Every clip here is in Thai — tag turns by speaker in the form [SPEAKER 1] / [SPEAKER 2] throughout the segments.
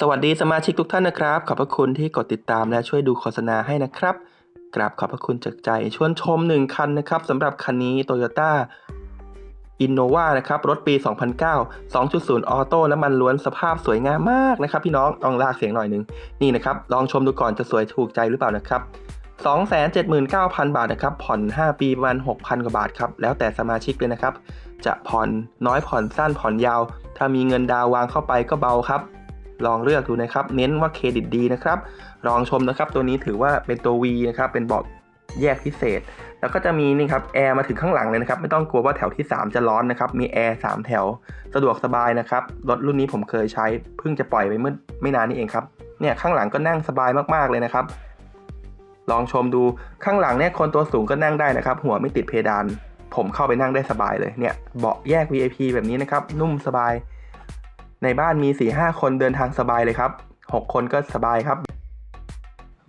[SPEAKER 1] สวัสดีสมาชิกทุกท่านนะครับ ขอบพระคุณที่กดติดตามและช่วยดูโฆษณาให้นะครับกราบขอบพระคุณจากใจชวนชม 1 คันนะครับสำหรับคันนี้ Toyota Innova นะครับ รถปี 2009 2.0 ออโต้น้ำมันล้วนสภาพสวยงามมากนะครับ พี่น้องต้องลากเสียงหน่อยหนึง นี่นะครับ ลองชมดูก่อนจะสวยถูกใจหรือเปล่านะครับ 279,000 บาทนะครับ ผ่อน 5 ปีประมาณ 6,000 กว่าบาทครับ แล้วแต่สมาชิกเลยนะครับ จะผ่อนน้อยผ่อนสั้นผ่อนยาว ถ้ามีเงินดาววางเข้าไปก็เบาครับ ลองเลือกดูนะครับ เน้นว่าเครดิตดีนะครับ ลองชมนะครับ ตัวนี้ถือว่าเป็นตัว V นะครับ เป็นเบาะแยกพิเศษ แล้วก็จะมีนี่ครับแอร์มาถึงข้างหลังเลยนะครับ ไม่ต้องกลัวว่าแถวที่ 3 จะร้อนนะครับ มีแอร์3แถว สะดวกสบายนะครับ รถรุ่นนี้ผมเคยใช้ เพิ่งจะปล่อยไปเมื่อไม่นานนี้เองครับ เนี่ยข้างหลังก็นั่งสบายมากๆเลยนะครับ ลองชมดูข้างหลังเนี่ยคนตัวสูงก็นั่งได้นะครับ หัวไม่ติดเพดาน ผมเข้าไปนั่งได้สบายเลย เนี่ยเบาะแยก VIP แบบนี้นะครับ นุ่มสบาย ในบ้านมี 4-5 คนเดินทางสบายเลยครับ 6 คนก็สบายครับ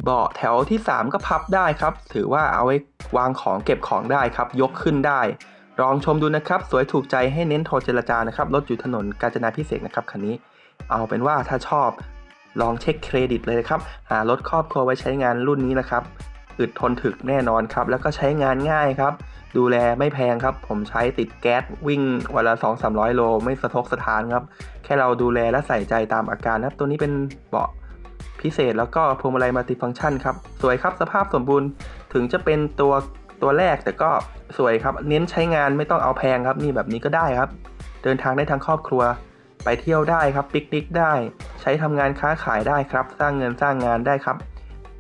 [SPEAKER 1] เบาะแถวที่ 3 ก็พับได้ครับ ถือว่าเอาไว้วางของเก็บของได้ครับ ยกขึ้นได้ ลองชมดูนะครับ สวยถูกใจให้เน้นโทรเจรจานะครับ รถอยู่ถนนกาญจนาพิเศษนะครับคันนี้ เอาเป็นว่าถ้าชอบ ลองเช็คเครดิตเลยนะครับ หารถครอบครัวไว้ใช้งานรุ่นนี้นะครับ อึดทนถึกแน่นอนครับ แล้วก็ใช้งานง่ายครับ ดูแลไม่แพงครับ ผมใช้ติดแก๊สวิ่งวันละ2 3 0 0 โล ไม่สะทกสะท้านครับ แค่เราดูแลและใส่ใจตามอาการครับ ตัวนี้เป็นเบาะพิเศษแล้วก็พวงมาลัยมัลติฟังก์ชันครับ สวยครับสภาพสมบูรณ์ถึงจะเป็นตัวตัวแรกแต่ก็สวยครับ เน้นใช้งานไม่ต้องเอาแพงครับ นี่แบบนี้ก็ได้ครับ เดินทางได้ทั้งครอบครัว ไปเที่ยวได้ครับปิกนิกได้ ใช้ทำงานค้าขายได้ครับ สร้างเงินสร้างงานได้ครับ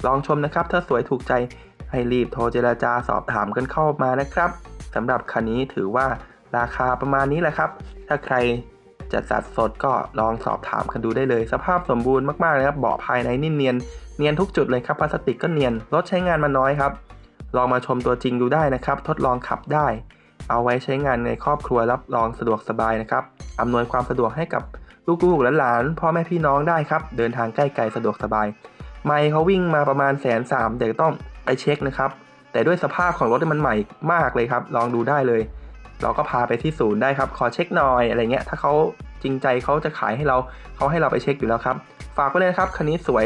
[SPEAKER 1] ลองชมนะครับ ถ้าสวยถูกใจให้รีบโทรเจราจาสอบถามกันเข้ามานะครับสำหรับคันนี้ถือว่าราคาประมาณนี้แหละครับ ถ้าใครจะสัดสดก็ลองสอบถามกันดูได้เลย สภาพสมบูรณ์มากๆเลยครับเบาะภายในนี่เนียนเนียนทุกจุดเลยครับพลาสติกก็เนียนรถใช้งานมาน้อยครับ ลองมาชมตัวจริงดูได้นะครับ ทดลองขับได้ เอาไว้ใช้งานในครอบครัวรับรองสะดวกสบายนะครับอำนวยความสะดวกให้กับลูกๆหลานพ่อแม่พี่น้องได้ครับ เดินทางใกล้ไกลสะดวกสบาย ไม่เขาวิ่งมาประมาณแสนสามแต่ต้องไปเช็คนะครับ แต่ด้วยสภาพของรถมันใหม่มากเลยครับ ลองดูได้เลย เราก็พาไปที่ศูนย์ได้ครับ ขอเช็คหน่อยอะไรเงี้ย ถ้าเขาจริงใจเขาจะขายให้เราเขาให้เราไปเช็คอยู่แล้วครับ ฝากไว้เลยครับคันนี้สวย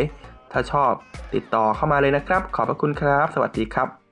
[SPEAKER 1] ถ้าชอบติดต่อเข้ามาเลยนะครับ ขอบพระคุณครับ สวัสดีครับ